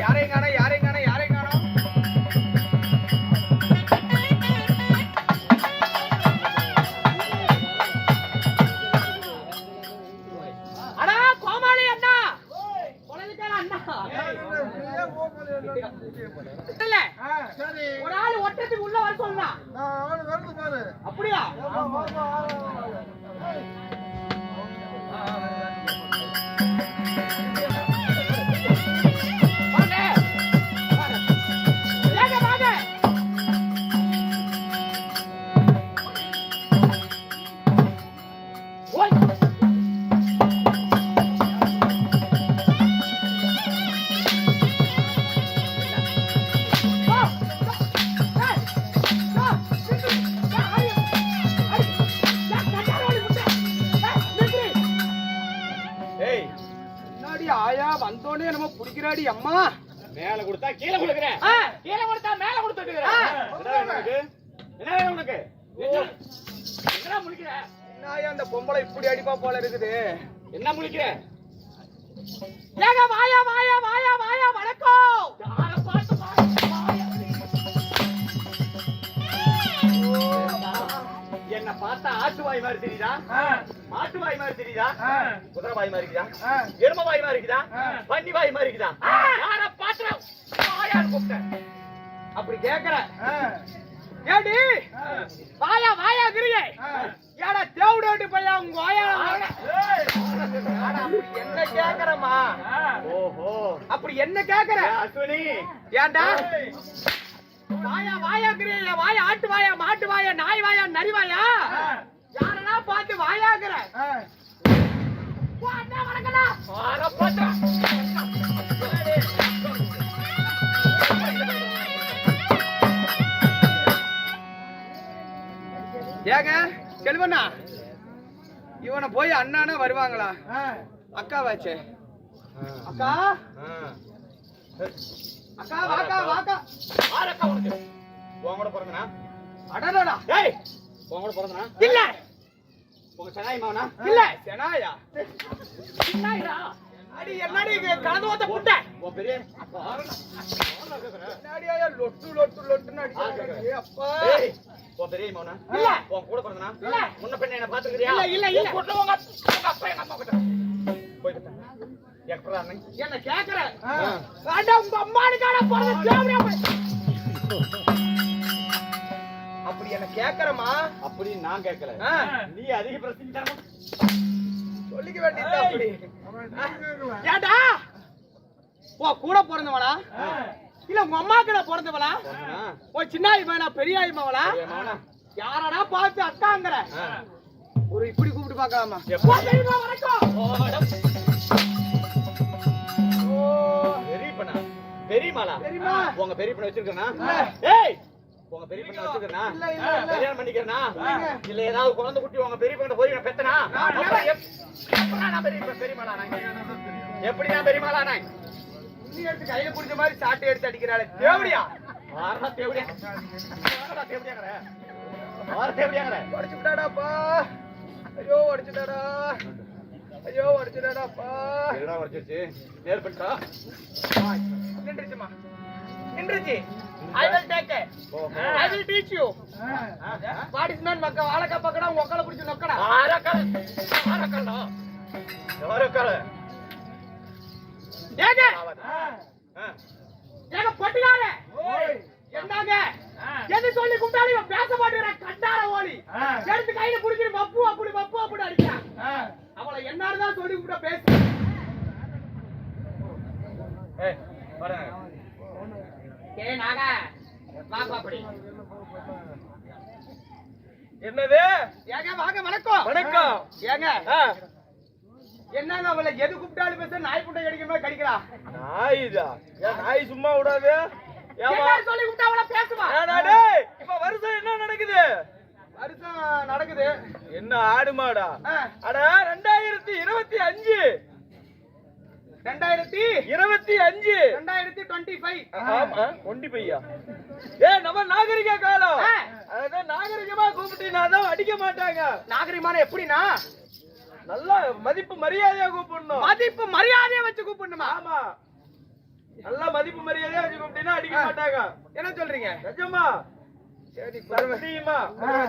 யாரையும் காண யாரையும் வந்தோடனே நம்ம புடிக்கிறாடி அம்மா. மேல கொடுத்தா கீழே கொடுக்குறேன். கீழே கொடுத்தா மேல கொடுத்துட்டு என்ன வேணும் உனக்கு? என்ன உனக்கு? என்ன? அந்த பொம்பளை இப்படி அடிப்பா போல இருக்குது? என்ன முடிக்கிற ஏங்க வாயா வாயா வாயா வாயா வணக்கம். யார பார்த்து பார்த்தா ஆட்டு வாய் மாதிரி தெரியுதா? மாட்டு வாய் மாதிரி தெரியுதா? குதிரை வாய் மாதிரி இருக்குதா. எரும வாய் மாதிரி இருக்குதா. பன்னி வாய் மாதிரி இருக்குதா? யார பார்த்து வாயான்னு கூப்பிட்டேன் அப்படி கேக்குற. ஏடி வாயா வாயா கிரியே. ஏடா தேவடோட்டு பையா? உங்க வாயா என்ன கேக்குறமா ஓஹோ. அப்படி என்ன கேக்குற? அஸ்வினி. ஏய், வாயா வாயா கிரியே வாயா ஆட்டு வாயா மாட்டு வாயா நாய் வாயா நரி வாயா யாரனா பார்த்து வாயாக்குற ஆ. வா, அண்ணா, வணக்கம்டா. வாடா, போடா. ஏங்க செல்வண்ணா இவனை போய் அண்ணானா வருவாங்களா. அக்கா வாச்சே அக்கா அக்கா வாக்கா வாக்கா ஆரக்கா உனக்கு. உன் கூட பிறந்தனா அடடடா. ஏய் உன் கூட பிறந்தனா இல்ல உங்க சனாய் மாவனா இல்ல செனாயா என்னடா? அடி என்னடி கலந்து புட்டை. உன் பெரிய என்னடியா லொட்டு லொட்டு லொட்டுன்னு. ஏய், அப்பா உன் பெரிய மாவனா இல்ல. உன் கூட பிறந்தனா இல்ல. முன்ன பெண்ண என்ன பாத்துக்கிறியா இல்ல, இல்ல, இல்ல. அண்ணன் என்ன கேக்குற? ஆ. அட, உங்க அம்மானுக்கான பிறந்த போய். அப்படி என்ன கேக்குறமா அப்படி நான் கேட்கல நீ அதிக பிரச்சனை தரமா சொல்லிக்க வேண்டியது அப்படி. ஏன்டா? ஓ, கூட பிறந்தவளா? ஆ. இல்ல உங்க அம்மா கூட பிறந்தவளா? ஓ சின்ன ஆயிமாவனா பெரிய ஆயிமாவளா யாரடா பார்த்து அக்காங்கிற? ஒரு இப்படி கூப்பிட்டு பார்க்கலாமா? வணக்கம். பெரியப்பனா? பெரியமாளா உங்க பெரியப்பனை வச்சிருக்கனா. ஏய்! உங்க பெரியப்பனை வச்சிருக்கனா? இல்ல, இல்ல, இல்ல. கல்யாணம் பண்ணிக்கிறனா. இல்ல ஏதாவது குழந்தை குட்டி உங்க பெரியப்பனை போய் நான் பெத்தனா? பெரியமாளா நான் எப்படி நான்? பெரியமாளா நான்? கையில புடிச்ச மாதிரி சாட்டை எடுத்து அடிக்கிறாளே. தேவடியா? ஆறா தேவடியா. தேவடியாங்கற. ஆறா தேவடியாங்கற. உடைச்சு விட்டாடாப்பா ஐயோ உடைச்சுட்டாடா. ஐயோ உடைச்சுட்டாடாப்பா என்னடா வச்சிருச்சு நேர் பண்ணிட்டா நின்றுச்சுமா நின்றுச்சு. I will take I will teach you. What is man மக்க வாழக்கா பக்கடா உங்க ஒக்கல புடிச்சு நொக்கடா. ஆறக்கல ஆறக்கலடா ஆறக்கல ஏங்க ஆ. ஏங்க பொட்டியாரே ஓய். என்னங்க ஆ. எது சொல்லி கூப்பிட்டாலும் இவன் பேச மாட்டேங்கிறான் கண்டார ஓலி ஆ. எடுத்து கையில புடிக்கிற பப்பு அப்படி பப்பு அப்படி அடிக்கிறான் ஆ. அவளை என்னாருதான் சொல்லி கூப்பிட்டா பேசு ஏய் பாருங்க ஏ நாக வாப்பா அப்படி என்னது? ஏங்க வாங்க வணக்கம். வணக்கம். ஏங்க என்னங்க அவளை எது கூப்பிட்டாலும் பேச நாய் குட்டை கடிக்கிற மாதிரி கடிக்கிறா? நாய்தா ஏன் நாய் சும்மா விடாது. சொல்லி கூப்பிட்டா அவளை பேசுவா? இப்ப வருஷம் என்ன நடக்குது? வருஷம் நடக்குது. என்ன ஆடு மாடா அட ரெண்டாயிரத்தி இருபத்தி அஞ்சு. ரெண்டாயிரத்தி இருபத்தி அஞ்சு. ரெண்டாயிரத்தி டுவெண்ட்டி ஃபைவ் ஆமா. ஒண்டி பையா. ஏ நம்ம நாகரிக காலம். அதான் நாகரிகமா கூப்பிட்டீங்கன்னா அடிக்க மாட்டாங்க. நாகரிகமான எப்படின்னா? நல்லா மதிப்பு மரியாதையா கூப்பிடணும். மதிப்பு மரியாதையை வச்சு கூப்பிடணுமா? ஆமா. நல்லா மதிப்பு மரியாதையா வச்சு கூப்பிட்டீங்கன்னா அடிக்க மாட்டாங்க. என்ன சொல்றீங்க? நிஜமா? சரி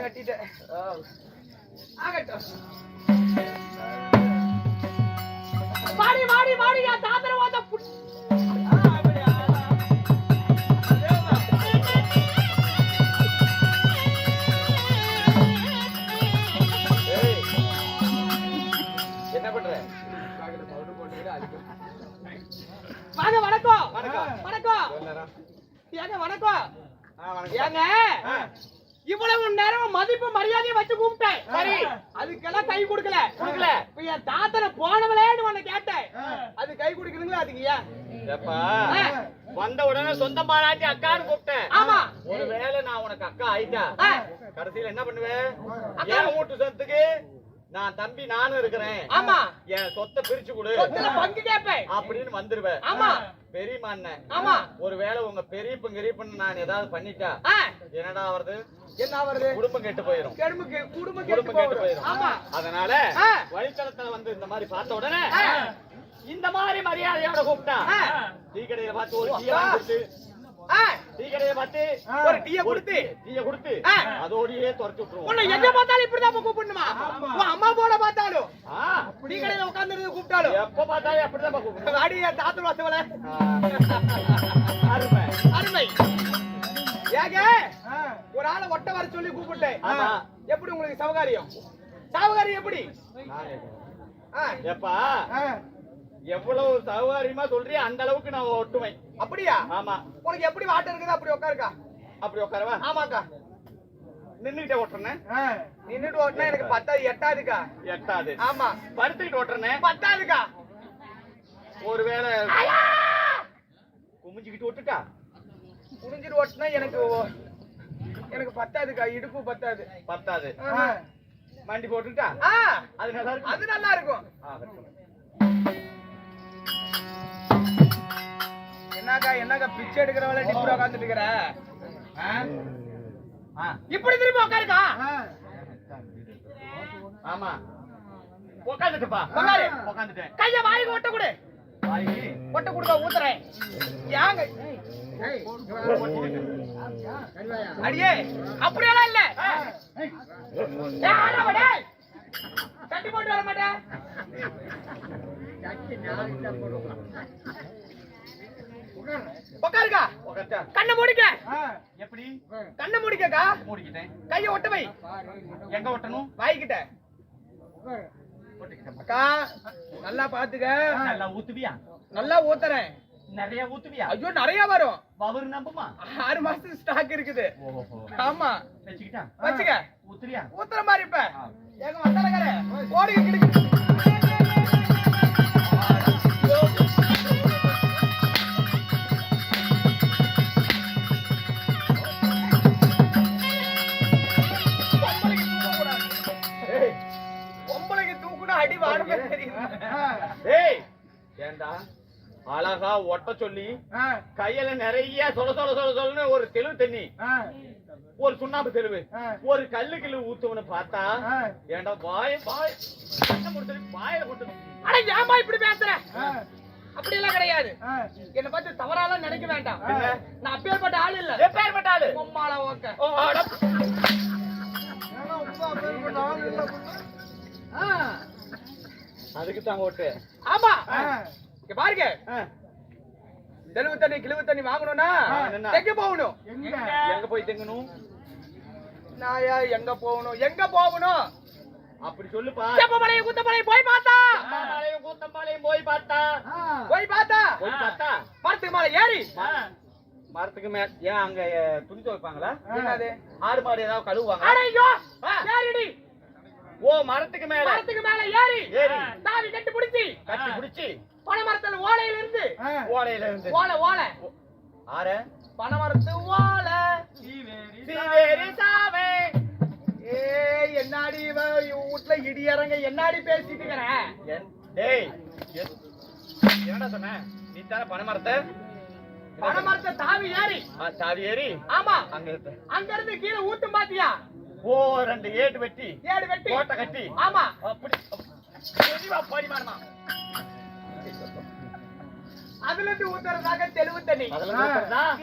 கட்டிட்டேன். ஆகட்டும். வாடி வாடி வாடி ஏய், என்ன பண்ற வாங்க வணக்கம் வணக்கம். வணக்கம். ஏங்க வணக்கம். ஏங்க இவ்வளவு நேரம் மதிப்பு மரியாதையை வச்சு கூப்பிட்டேன். சரி. அதுக்கெல்லாம் கை கொடுக்கல. கொடுக்கல. இப்ப என் தாத்தனை போனவளேன்னு உன்னை கேட்டேன். அது கை கொடுக்கணுங்களா அதுக்கு ஏன். வந்த உடனே சொந்த பாராட்டி அக்கான்னு கூப்பிட்டேன். ஆமா. ஒருவேளை நான் உனக்கு அக்கா ஆயிட்டா. கடைசியில என்ன பண்ணுவேன்? வீட்டு சொத்துக்கு? நான் தம்பி நானும் இருக்கிறேன். ஆமா. என் சொத்தை பிரிச்சு கொடு. பங்கு கேட்பேன். அப்படின்னு வந்துருவேன் ஆமா. பெரியம்மா அண்ணன் ஆமா. ஒருவேளை உங்க பெரியப்பன் கிரியப்பன் நான் ஏதாவது பண்ணிட்டா என்னடா வருது என்ன வருது குடும்பம் கெட்டு போயிரும். குடும்பம் குடும்பம் கெட்டு போயிடும் போயிரும். ஆமா. அதனால. வழித்தளத்துல வந்து இந்த மாதிரி பார்த்த உடனே. இந்த மாதிரி மரியாதையோட கூப்பிட்டா. டீ கடையில பார்த்து ஒரு டீ வாங்கி கொடுத்து ஆ, டீ கடையில பார்த்து ஒரு டீய கொடுத்து. டீய கொடுத்து. அதோடயே துரத்தி விட்டுருவோம். உன்னை எங்க பார்த்தாலும் இப்படிதான் கூப்பிடணுமா? உன் அம்மா போட பார்த்தாலும். ஆ. டீ கடையில உட்கார்ந்து கூப்பிட்டாலும். எப்ப பார்த்தாலும் அப்படிதான் கூப்பிடுவோம் அடி என் தாத்தன் வாசவல. அருமை. அருமை. ஏங்க ஒரு ஆளை ஒட்ட வர சொல்லி கூப்பிட்டேன். எப்படி உங்களுக்கு சவகாரியம்? சவகாரியம் எப்படி? எப்பா? எவ்வளவு சௌகரியமா சொல்றியோ அந்த அளவுக்கு நான் ஒட்டுமை. அப்படியா? ஆமா. உனக்கு எப்படி வாட்டம் இருக்குது? அப்படி உட்காருக்கா? அப்படி உட்காரவா? ஆமாக்கா. நின்னுகிட்டே ஓட்டுறேன். ஆ. நின்னுட்டு ஓட்டினா எனக்கு பத்தாவது எட்டாதுக்கா. எட்டாது. ஆமா. படுத்துக்கிட்டு ஓட்டுறேன். பத்தாதுக்கா. ஒருவேளை குமிஞ்சுக்கிட்டு ஓட்டுட்டா குனிஞ்சிட்டு ஓட்டினா எனக்கு எனக்கு பத்தாதுக்கா இடுப்பு பத்தாது. பத்தாது. வண்டி போட்டுட்டா ஆ, அது நல்லா இருக்கு அது நல்லா இருக்கும். என்னக்கா என்னக்கா பிச்சை எடுக்கிறவள டிப்ரோ உட்காந்துட்டு இருக்கிற ஆ? இப்படி திரும்பி உட்காருக்கா ஆமா. உட்காந்துட்டுப்பா உட்காரு. உட்காந்துட்டேன் கைய வாய்க்கு ஒட்ட கொடு வாங்கி ஒட்ட கொடுக்க ஊத்துறேன் ஏங்க அடியே அப்படியெல்லாம் இல்ல. ஏய், ஆடாம தட்டி போட்டு வர மாட்டேன். உட்காருக்கா கண்ணை மூடிக்க. எப்படி? கண்ணை மூடிக்கக்கா. மூடிக்கிட்டேன். கைய ஒட்ட வை எங்க ஒட்டணும்? வாய்க்கிட்ட. அக்கா நல்லா பாத்துக்க நல்லா ஊத்துவியா? நல்லா ஊத்துறேன். நிறைய ஊத்துவியா? ஐயோ நிறைய வரும். பவர் நம்புமா? ஆறு மாசத்துக்கு ஸ்டாக் இருக்குது. ஆமா. வச்சுக்கிட்டா? வச்சுக்க. ஊத்துறியா ஊத்துற மாதிரி இப்ப. எங்க வந்தாலக்கார ஓடி கிடைக்கு. ஏய் ஏண்டா? அழகா ஒட்ட சொல்லி ஆ. கையில நிறைய சொல சொல சொல சொல்லுன்னு ஒரு தெளிவு தண்ணி ஆ. ஒரு சுண்ணாம்பு தெளிவு. ஆ. ஒரு கல்லு கில்லு ஊத்துவனு பார்த்தா ஆ. ஏண்டா கண்ணை முடிச்சு வாயில கொண்டு அட ஏமா இப்படி பேசுற? ஆ. அப்படி எல்லாம் கிடையாது. ஆ. என்ன பார்த்து தவறாலாம் நினைக்க வேண்டாம்? நான் அப்பேற்பட்ட ஆள் இல்ல. எப்பேர் பட்டாளு பொம்மால ஓக்க. ஓ, அட. ஏன்னா உப்பா பேர் ஆள் இல்ல புள்ள. அதுக்கு தான் ஓட்டு. ஆமா. இங்க பாருங்க. தெளிவு தண்ணி கிழிவு தண்ணி வாங்கணும்னா? எங்க போகணும்? எங்க? போய் தெங்கணும்? நாயா எங்க போகணும்? எங்க போகணும்? அப்படி சொல்லுப்பா. செப்பமலை குத்தமலை போய் பார்த்தா. அம்மாபாளையம் கூத்தம்பாளையம் போய் பார்த்தா. போய் பார்த்தா. போய் பார்த்தா. மரத்துக்கு மேல ஏறி. மரத்துக்கு மேல ஏன் அங்க துணி துவைப்பாங்களா? என்னது? ஆடு மாடு ஏதாவது கழுவுவாங்க அட ஐயோ ஏறிடி ஓ மரத்துக்கு மேல. மரத்துக்கு மேல ஏறி. ஏறி. தாவி கட்டி பிடிச்சி. கட்டி பிடிச்சி. பனை மரத்துல ஓலையில இருந்து. ஓலையில இருந்து ஓலை. ஓலை ஆற? பனை மரத்து ஓலை. சீவேரி சாவே. ஏய் என்னாடி வீட்டுல இடி இறங்க என்னாடி பேசிட்டு இருக்கிறேன் என்- டேய் என்- என்னடா சொன்ன? நீ தானே பனை மரத்தை பனை மரத்தை தாவி ஏறி. சாவி ஏறி. ஆமா. அங்க இருப்ப. அங்க இருந்து கீழே ஊட்டும் பாத்தியா? ஓ ரெண்டு ஏட்டு வெட்டி ஏடு வெட்டி. கோட்டை கட்டி. ஆமா. அப்படி தெளிவா பரிமாணமா அதுல இருந்து ஊத்துறதாக தெளிவு தண்ணி?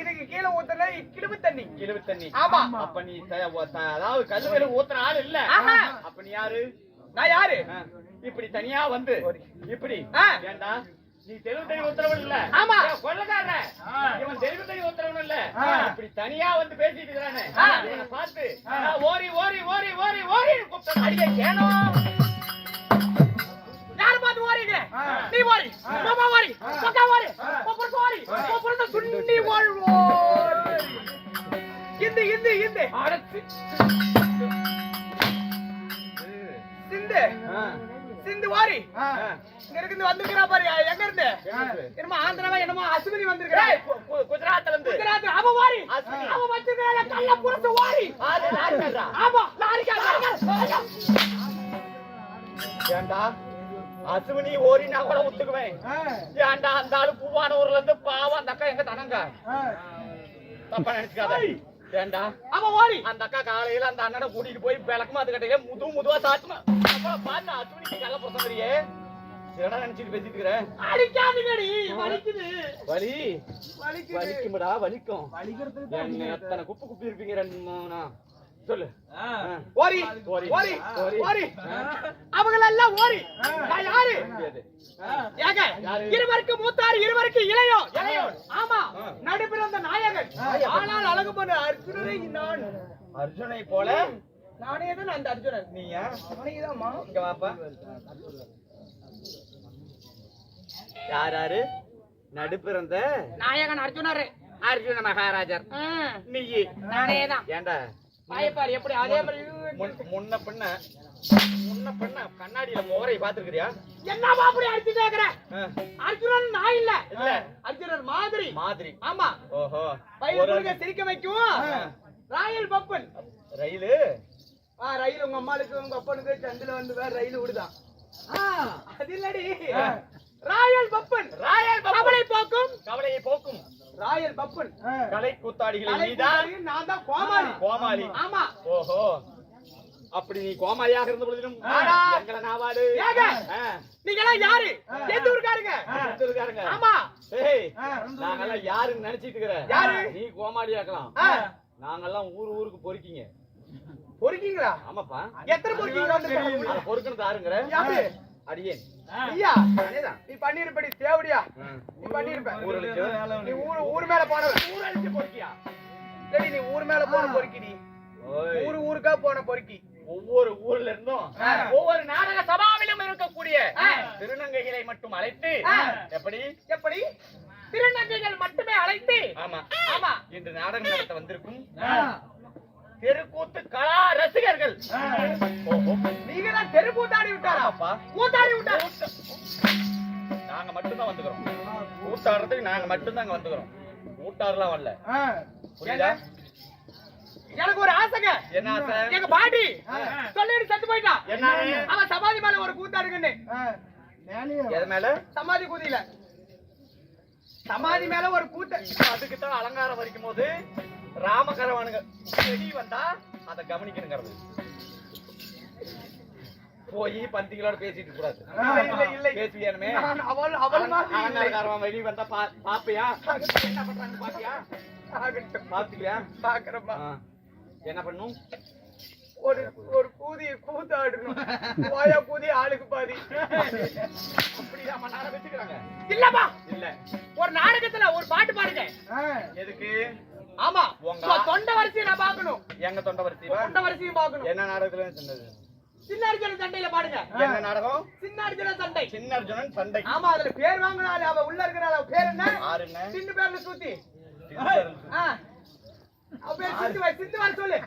இதுக்கு கீழே ஊத்துறதா கிழிவு தண்ணி. கிழவு தண்ணி. ஆமா. அப்ப நீ அதாவது கல்லு மேல ஊத்துற ஆள் இல்ல. அப்ப நீ யாரு? நான் யாரு? இப்படி தனியா வந்து இப்படி. ஏண்டா? நீ தெளிவு தனி உத்தரவு இல்ல ஆமா. கொள்ளக்காரன இவன் தெளிவு தனி உத்தரவு இல்ல இப்படி தனியா வந்து பேசிட்டு இருக்கிறானே. ஆ. இவனை பார்த்து நான் ஓரி ஓரி ஓரி ஓரி ஓரி கூப்பிட்டேன் அடியே கேனோ யார பார்த்து ஓடுறீங்க நீ ஓடி. மாமா பக்கா சுண்டி இந்து இந்து இந்து. அடச்சு சிந்து. சிந்து வாரி. இங்க இருந்து வந்திருக்கிறா பாரு எங்க இருந்து என்னமோ ஆந்திராவா என்னமோ அசுவினி வந்திருக்கிறா. குஜராத்ல இருந்து. குஜராத் அவ வாரி. அஸ்வினி. அவ வச்சிருக்கா கள்ள புரசு வாரி? ஆமா லாரிக்கா லாரிக்கா ஏண்டா? அசுவினி ஓரி நான் கூட ஒத்துக்குவேன். ஏண்டா அந்த ஆளு பூவான ஊர்ல இருந்து பாவம் அந்த அக்கா எங்க தனங்க? தப்பா நினைச்சுக்காத. ஏண்டா அவ வாரி அந்த அக்கா காலையில அந்த அண்ணனை கூட்டிட்டு போய் விளக்கமா அது கட்டையில முது முதுவா சாத்துமா. அப்புறம் பார்த்து அசுவினிக்கு கள்ள பிரசங்கரியே என்னடா நினைச்சிட்டு பேசிட்டு இருக்கிற? அடிக்காதீங்கடி வலிக்குது. வலி. வலிக்குது. வலிக்கும்டா வலிக்கும். என்ன எத்தனை குப்பு குப்பி இருப்பீங்க ரெண்டு மூணா? சொல்லு. ஓரி ஓரி. ஓரி அவங்களெல்லாம் ஓரி. நான் யாரு? யாரு? இருவருக்கு மூத்தார் இருவருக்கு இளையோ இளையோன். ஆமா ஆ. நடுப்பிறந்த நாயகன். ஆனால் அழகு பண்ண அர்ஜுனரை நான் அர்ஜுனை போல? நானே தான் அந்த அர்ஜுனன். நீயா? அவனைதாம்மா இங்க வாப்பா. யார் யாரு? நடுப்பிறந்த நாயகன் அர்ஜுனர். அர்ஜுன மகாராஜர். நீ நானே தான். ஏண்டா? பாயப்பார் எப்படி? அதே மாதிரி முன்- முன்ன பின்ன முன்ன பின்ன கண்ணாடியில முகரை பாத்துருக்கிறியா என்னவா அப்படி அடிச்சு கேக்குற? அர்ஜுனன் நான் இல்ல. இல்ல. அர்ஜுனன் மாதிரி. மாதிரி. ஆமா. ஓஹோ. முருக சிரிக்க வைக்கும். ராயல் பப்பன். ரயிலு? ஆ ரயில் உங்க அம்மாளுக்கு உங்க அப்பனுக்கு சந்தில வந்து வேற ரயில் விடுதான் ஆ, அது இல்லடி. ராயல் பப்பன். ராயல் பப்பன். கவலை போக்கும். கவலையை போக்கும். ராயல் பப்பன். கலை கூத்தாடிகளில் கலை நீதான் நான் தான் கோமாளி. கோமாளி. ஆமா ஓஹோ. அப்படி நீ கோமாளியாக இருந்த பொழுதிலும். எங்களை நாவாடு நீங்க எல்லாம் யாரு? எந்த ஊருக்காருங்க? எடுத்திருக்காருங்க. ஆமா. ஏய், நாங்கெல்லாம் யாருன்னு நினைச்சிட்டு இருக்கிற? யாரு? நீ கோமாளியாக்கலாம். நாங்கெல்லாம் ஊரு ஊருக்கு பொறுக்கிங்க. பொறுக்கீங்களா? ஆமாப்பா. எத்தனை பொறுக்கீங்க? வந்து அதை பொறுக்கணும் தாருங்கிற அடியேன். ஐயா அதேதான். நீ பண்ணிருப்படி தேவடியா? ம். நீ பண்ணிருப்ப ஊரழிச்சு. நீ ஊரு ஊர் மேல போனவன் ஊரழிச்சு பொறுக்கியா? இல்லடி நீ ஊர் மேல போன பொறுக்கி நீ. ஓய். ஊரு ஊருக்கா போன பொறுக்கி. ஒவ்வொரு ஊர்ல இருந்தும். ஒவ்வொரு நாடக சபாவிலும் இருக்கக்கூடிய. திருநங்கைகளை மட்டும் அழைத்து. எப்படி? எப்படி? திருநங்கைகள் மட்டுமே அழைத்து. ஆமா. ஆமா. இன்று நாடகம் நடத்த வந்திருக்கும் தெருக்கூத்து கலா ரசிகர்கள். நீங்க தெரு கூத்தாடி விட்டாரா ஆமாப்பா. கூத்தாடி விட்டாரா நாங்க மட்டும்தான் வந்துக்கிறோம். கூட்டாடுறதுக்கு நாங்க மட்டும்தான் அங்க வந்துக்கிறோம். கூட்டாடுலாம் வரல. புரியுதா? எனக்கு ஒரு ஆசைங்க. என்ன ஆசை? எங்க பாட்டி சொல்லிட்டு செத்து போயிட்டான் என்ன? அவன் சமாதி மேல ஒரு கூத்தாடுங்கன்னு எது மேல? சமாதி கூதியில. சமாதி மேல ஒரு கூத்த. அதுக்கு தான் அலங்காரம் வரைக்கும் போது ராமகரவானுங்க செடி வந்தா அதை கவனிக்கணுங்கிறது. போய் பந்திகளோட பேசிட்டு கூடாது இல்லை, இல்லை. பேசுவியானுமே? அவள் அவள் மாதிரி வெளிய வந்தா பாப்பியா? என்ன பண்றாங்க பாப்பியா. பாத்துக்கியா? பாக்குறப்பா. என்ன பண்ணும்? ஒரு ஒரு கூதி கூத்தாடணும். வாயா கூதி ஆளுக்கு பாதி. அப்படிதான் மண்ணார வச்சுக்கிறாங்க. இல்லப்பா இல்ல. ஒரு நாடகத்துல ஒரு பாட்டு பாடுங்க. எதுக்கு? ஆமா உங்க உங்க தொண்டை வரிசையை நான் பாக்கணும் எங்க தொண்டை வரிசைவா தொண்டை வரிசையும் பாக்கணும் என்ன நாடகத்துல சொன்னது? சின்ன அர்ஜுன சண்டையில பாடுங்க என்ன நாடகம்? சின்ன அர்ஜுன சண்டை. சின்ன அர்ஜுனன் சண்டை. ஆமா அதுல பேர் வாங்கினால அவ உள்ள இருக்கிறாள் அவ பேர் என்ன? ஆறு என்ன? சின்ன பேர்ல சூத்தி. அவ பேர் சிந்து சிந்து வர சொல்லு.